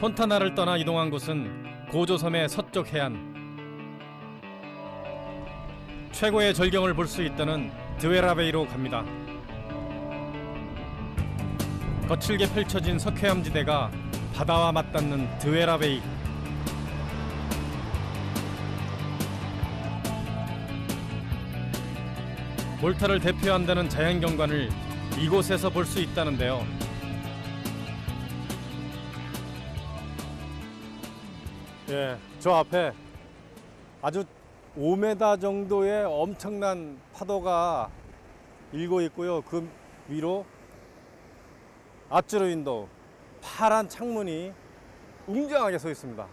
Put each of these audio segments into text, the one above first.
폰타나를 떠나 이동한 곳은 고조섬의 서쪽 해안. 최고의 절경을 볼 수 있다는 드웨라베이로 갑니다. 거칠게 펼쳐진 석회암지대가 바다와 맞닿는 드웨라베이. 몰타를 대표한다는 자연경관을 이곳에서 볼 수 있다는데요. 예, 저 앞에 아주 5m 정도의 엄청난 파도가 일고 있고요. 그 위로 아츠르 윈도우 파란 창문이 웅장하게 서 있습니다.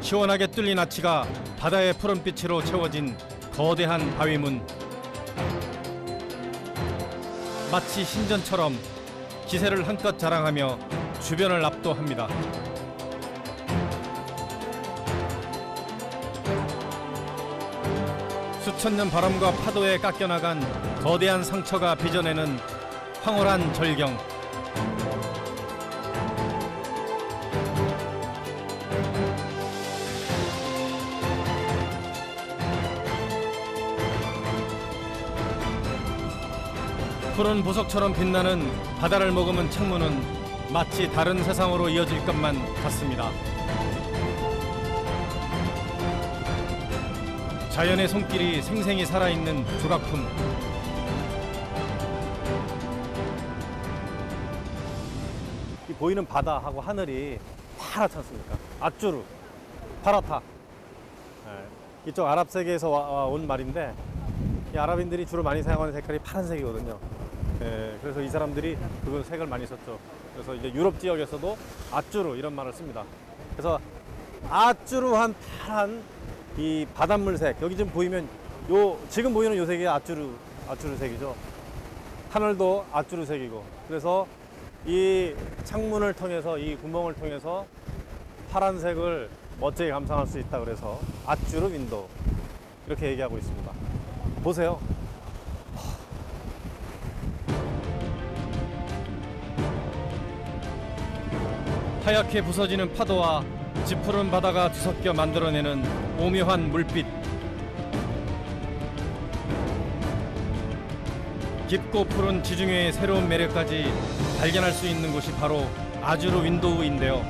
시원하게 뚫린 아치가 바다의 푸른빛으로 채워진 거대한 바위문. 마치 신전처럼 기세를 한껏 자랑하며 주변을 압도합니다. 수천 년 바람과 파도에 깎여나간 거대한 상처가 빚어내는 황홀한 절경. 푸른 보석처럼 빛나는 바다를 머금은 창문은 마치 다른 세상으로 이어질 것만 같습니다. 자연의 손길이 생생히 살아있는 조각품. 이 보이는 바다하고 하늘이 파랗지 않습니까? 아쭈르, 파랗다. 예, 이쪽 아랍 세계에서 와- 와- 온 말인데 이 아랍인들이 주로 많이 사용하는 색깔이 파란색이거든요. 예, 그래서 이 사람들이 그 색을 많이 썼죠. 그래서 이제 유럽 지역에서도 아쭈르 이런 말을 씁니다. 그래서 아쭈르한 파란 이 바닷물색 여기 지금 보이면 요 지금 보이는 요 색이 아쭈르 아쭈르색이죠. 하늘도 아쭈르색이고 그래서 이 창문을 통해서 이 구멍을 통해서 파란색을 멋지게 감상할 수 있다 그래서 아쭈르 윈도우 이렇게 얘기하고 있습니다. 보세요. 하얗게 부서지는 파도와 짙푸른 바다가 뒤섞여 만들어내는 오묘한 물빛. 깊고 푸른 지중해의 새로운 매력까지 발견할 수 있는 곳이 바로 아주르 윈도우인데요.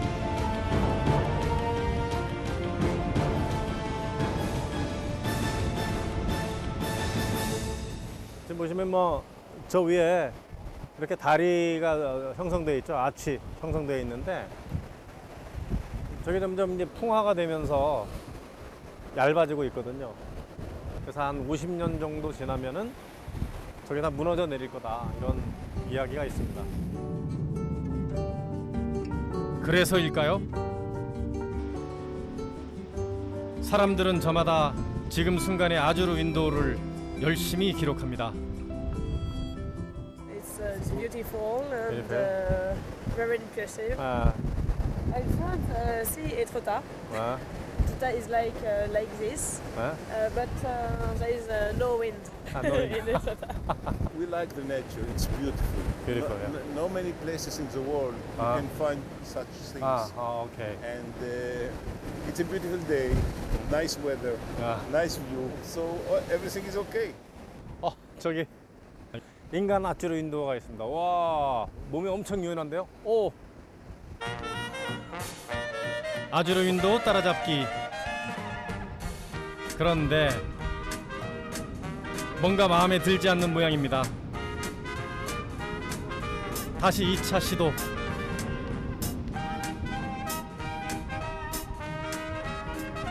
지금 보시면 뭐 저 위에 이렇게 다리가 형성되어 있죠. 아치 형성되어 있는데 저게 점점 이제 풍화가 되면서 얇아지고 있거든요. 그래서 한 50년 정도 지나면은 저게 다 무너져 내릴 거다 이런 이야기가 있습니다. 그래서일까요? 사람들은 저마다 지금 순간의 아주르 윈도우를 열심히 기록합니다. It's, uh, it's beautiful and uh, very impressive. 아, In front, uh, see Etretat. 아, Etretat is like uh, like this, 아, uh, but uh, there is uh, no wind Ah, no wind. in Etretat. We like the nature. It's beautiful. Beautiful, No, yeah. no many places in the world you Ah. can find such things. 아, 아, 오케이. And uh, it's a beautiful day, nice weather, 아. nice view. So uh, everything is okay. 어, 저기 인간 아쭈르 윈도우가 있습니다. 와, 몸이 엄청 유연한데요? 오. 아주르 윈도우 따라잡기. 그런데 뭔가 마음에 들지 않는 모양입니다. 다시 2차 시도.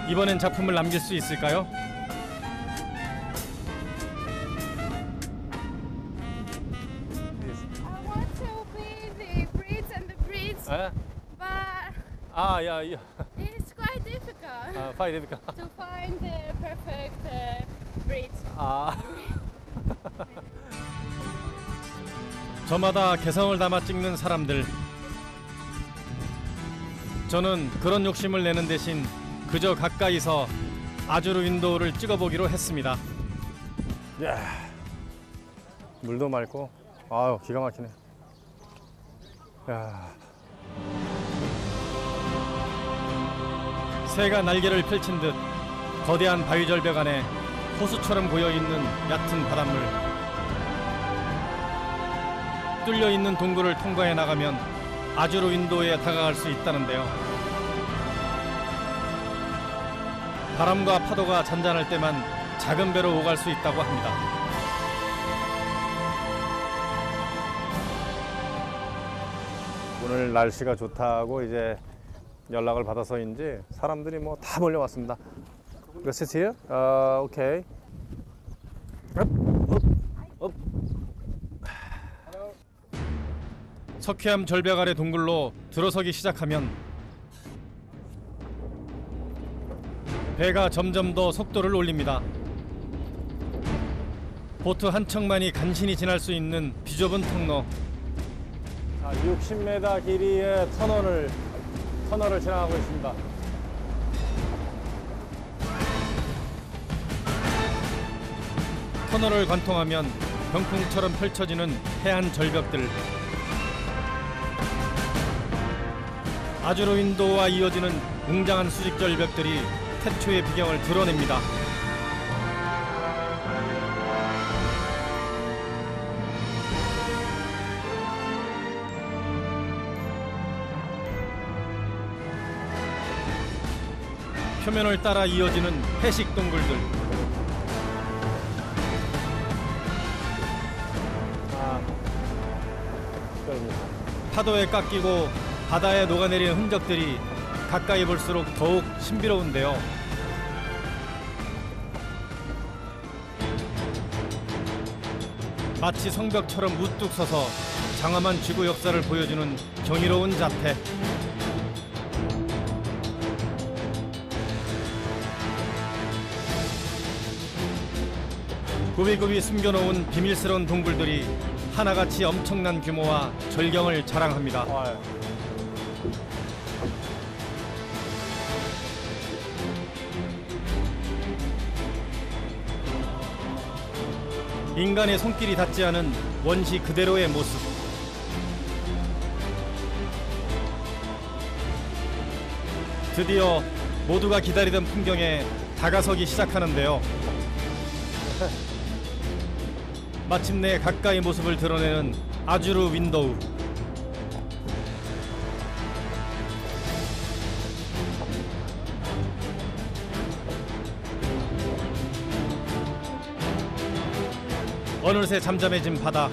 이번엔 작품을 남길 수 있을까요? I 아, 야, 야. it's quite difficult 아, 파이데비카. to find the perfect uh, Brit. 아. 저마다 개성을 담아 찍는 사람들. 저는 그런 욕심을 내는 대신 그저 가까이서 아주르 윈도우를 찍어보기로 했습니다. 야, 물도 맑고, 아유 기가 막히네. 야. 새가 날개를 펼친 듯 거대한 바위 절벽 안에 호수처럼 고여 있는 얕은 바닷물. 뚫려 있는 동굴을 통과해 나가면 아주르 윈도에 다가갈 수 있다는데요. 바람과 파도가 잔잔할 때만 작은 배로 오갈 수 있다고 합니다. 오늘 날씨가 좋다고 이제 연락을 받아서인지 사람들이 뭐 다 몰려왔습니다. Let's here. 아, 오케이. 석회암 절벽 아래 동굴로 들어서기 시작하면 배가 점점 더 속도를 올립니다. 보트 한 척만이 간신히 지날 수 있는 비좁은 통로. 자, 60m 길이의 터널을 터널을 지나가고 있습니다. 터널을 관통하면 병풍처럼 펼쳐지는 해안 절벽들. 아주로 인도와 이어지는 웅장한 수직 절벽들이 태초의 비경을 드러냅니다. 표면을 따라 이어지는 해식 동굴들. 아, 파도에 깎이고 바다에 녹아내리는 흔적들이 가까이 볼수록 더욱 신비로운데요. 마치 성벽처럼 우뚝 서서 장엄한 지구 역사를 보여주는 경이로운 자태. 구비구비 숨겨놓은 비밀스러운 동굴들이 하나같이 엄청난 규모와 절경을 자랑합니다. 인간의 손길이 닿지 않은 원시 그대로의 모습. 드디어 모두가 기다리던 풍경에 다가서기 시작하는데요. 마침내 가까이 모습을 드러내는 아주르 윈도우. 어느새 잠잠해진 바다.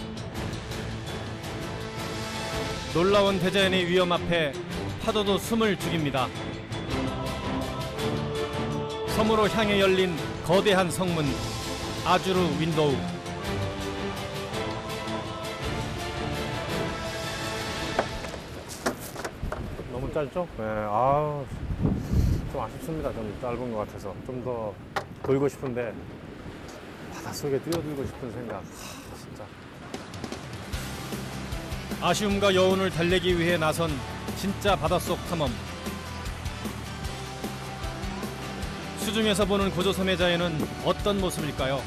놀라운 대자연의 위험 앞에 파도도 숨을 죽입니다. 섬으로 향해 열린 거대한 성문 아주르 윈도우. 짧죠? 네, 아, 좀 아쉽습니다. 좀 짧은 것 같아서 좀 더 돌고 싶은데 바닷속에 뛰어들고 싶은 생각. 하, 진짜. 아쉬움과 여운을 달래기 위해 나선 진짜 바닷속 탐험. 수중에서 보는 고조섬의 자연은 어떤 모습일까요?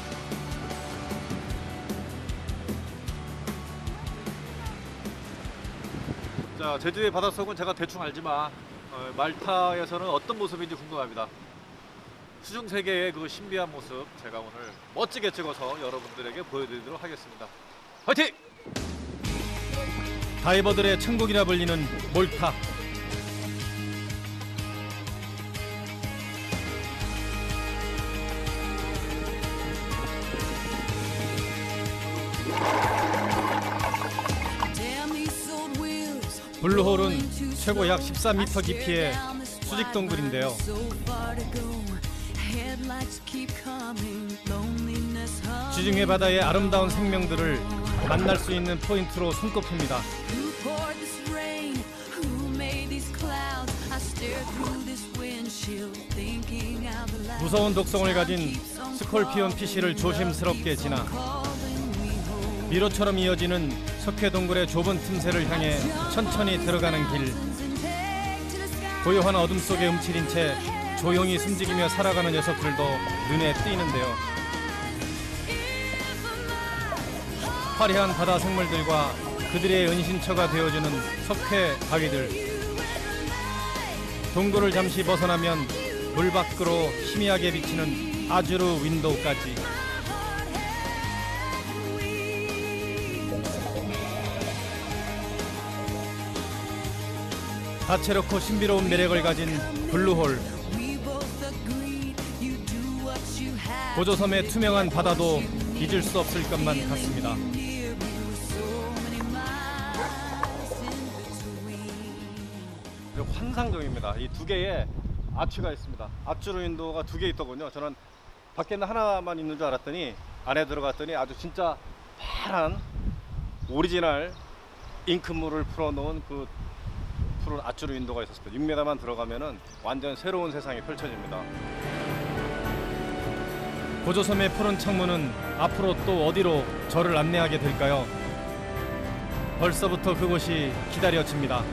자, 제주의 바닷속은 제가 대충 알지만 어, 말타에서는 어떤 모습인지 궁금합니다. 수중 세계의 그 신비한 모습 제가 오늘 멋지게 찍어서 여러분들에게 보여드리도록 하겠습니다. 화이팅! 다이버들의 천국이라 불리는 몰타. 블루홀은 최고 약 14m 깊이의 수직 동굴인데요. 지중해 바다의 아름다운 생명들을 만날 수 있는 포인트로 손꼽힙니다. 무서운 독성을 가진 스콜피온 피쉬를 조심스럽게 지나 미로처럼 이어지는 석회 동굴의 좁은 틈새를 향해 천천히 들어가는 길. 고요한 어둠 속에 움츠린 채 조용히 숨지기며 살아가는 녀석들도 눈에 띄는데요. 화려한 바다 생물들과 그들의 은신처가 되어주는 석회 바위들. 동굴을 잠시 벗어나면 물 밖으로 희미하게 비치는 아주르 윈도우까지. 다채롭고 신비로운 매력을 가진 블루홀. 고조섬의 투명한 바다도 잊을 수 없을 것만 같습니다. 환상적입니다. 이 두 개의 아치가 있습니다. 아치로 윈도우가 두 개 있더군요. 저는 밖에는 하나만 있는 줄 알았더니 안에 들어갔더니 아주 진짜 파란 오리지널 잉크물을 풀어놓은 그 푸른 아치로 윈도우가 있었습니다. 6m만 들어가면은 완전 새로운 세상이 펼쳐집니다. 고조섬의 푸른 창문은 앞으로 또 어디로 저를 안내하게 될까요? 벌써부터 그곳이 기다려집니다.